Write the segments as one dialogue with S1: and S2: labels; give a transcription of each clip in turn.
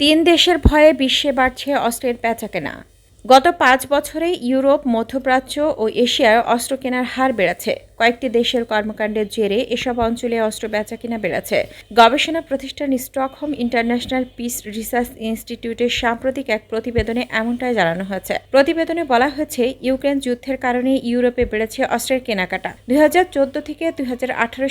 S1: তিন দেশের ভয়ে বিশ্বে বাড়ছে অস্ত্রের বেচাকেনা গত পাঁচ বছরে ইউরোপ, মধ্যপ্রাচ্য ও এশিয়ায় অস্ত্র কেনার হার বেড়েছে। কয়েকটি দেশের কর্মকাণ্ডের জেরে এসব অঞ্চলে অস্ত্র বেচাকেনা বেড়েছে। গবেষণা প্রতিষ্ঠান স্টকহোম ইন্টারন্যাশনাল পিস রিসার্চ ইনস্টিটিউটের সাম্প্রতিক এক প্রতিবেদনে এমনটাই জানানো হয়েছে। প্রতিবেদনে বলা হয়েছে, ইউক্রেন যুদ্ধের কারণে ইউরোপে বেড়েছে অস্ত্রের কেনাকাটা। দুই থেকে দুই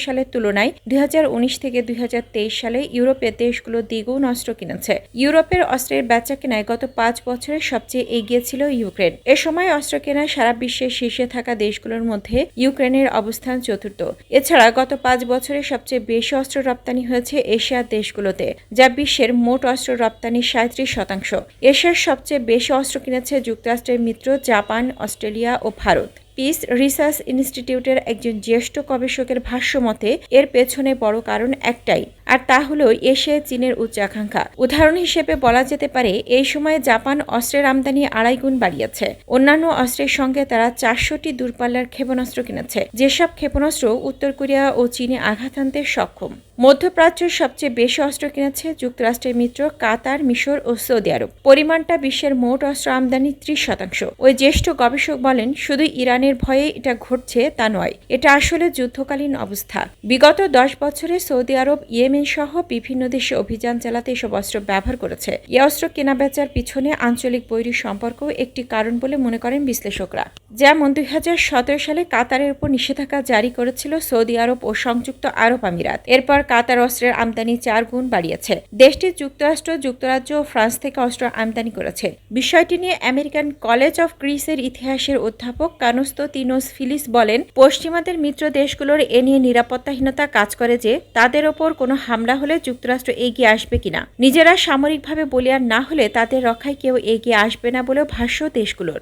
S1: সালের তুলনায় দুই হাজার উনিশ থেকে দুই হাজার তেইশ সালে ইউরোপের দেশগুলো দ্বিগুণ অস্ত্র কিনেছে। ইউরোপের অস্ত্রের বেচা কেনায় গত পাঁচ বছরে সবচেয়ে এগিয়ে ছিল ইউক্রেন। এ সময় অস্ত্র কেনায় সারা বিশ্বের শীর্ষে থাকা দেশগুলোর মধ্যে ইউক্রেনের অবস্থান চতুর্থ। এছাড়া গত পাঁচ বছরে সবচেয়ে বেশি অস্ত্র রপ্তানি হয়েছে এশিয়ার দেশগুলোতে, যা বিশ্বের মোট অস্ত্র রপ্তানির সাঁত্রিশ শতাংশ। এশিয়ার সবচেয়ে বেশি অস্ত্র কিনেছে যুক্তরাষ্ট্রের মিত্র জাপান, অস্ট্রেলিয়া ও ভারত। পিস রিসার্চ ইনস্টিটিউটের একজন জ্যেষ্ঠ গবেষকের ভাষ্য মতে, এর পেছনে বড় কারণ একটাই আর তা হলো এশিয়ায় চীনের উচ্চাকাঙ্ক্ষা উদাহরণ হিসেবে বলা যেতে পারে, এই সময়ে জাপান অস্ত্রের আমদানি আড়াই গুণ বাড়িয়েছে। অন্যান্য অস্ত্রের সঙ্গে তারা চারশোটি দূরপাল্লার ক্ষেপণাস্ত্র কিনেছে। যেসব ক্ষেপণাস্ত্র উত্তর কোরিয়া ও চীনে আঘাত আনতে সক্ষম। মধ্যপ্রাচ্যের সবচেয়ে বেশি অস্ত্র কিনেছে যুক্তরাষ্ট্রের মিত্র কাতার, মিশর ও সৌদি আরব। পরিমাণটা বিশ্বের মোট অস্ত্র আমদানি ত্রিশ শতাংশ। ওই জ্যেষ্ঠ গবেষক বলেন, শুধু ইরানের ভয়ে এটা ঘটছে তা নয়, এটা আসলে যুদ্ধকালীন অবস্থা। বিগত দশ বছরে সৌদি আরব, ইয়েমেন সহ বিভিন্ন দেশে অভিযান চালাতে এসব অস্ত্র ব্যবহার করেছে। এ অস্ত্র কেনাবেচার পিছনে আঞ্চলিক বৈরী সম্পর্ক একটি কারণ বলে মনে করেন বিশ্লেষকরা। যেমন দুই সালে কাতারের উপর নিষেধাজ্ঞা জারি করেছিল সৌদি আরব ও সংযুক্ত আরব আমিরাত। এরপর কাতার অস্ত্রের আমদানি চার গুণ বাড়িয়েছে। দেশটি যুক্তরাষ্ট্র, যুক্তরাজ্য ও ফ্রান্স থেকে অস্ত্র আমদানি করেছে। বিষয়টি নিয়ে আমেরিকান কলেজ অফ গ্রিসের ইতিহাসের অধ্যাপক কানুস্তো তিনোস ফিলিস বলেন, পশ্চিমাদের মিত্র দেশগুলোর এ নিয়ে নিরাপত্তাহীনতা কাজ করে যে, তাদের ওপর কোনো হামলা হলে যুক্তরাষ্ট্র এগিয়ে আসবে কিনা? নিজেরা সামরিকভাবে বলিয়ার না হলে তাদের রক্ষায় কেউ এগিয়ে আসবে না বলেও ভাষ্য দেশগুলোর।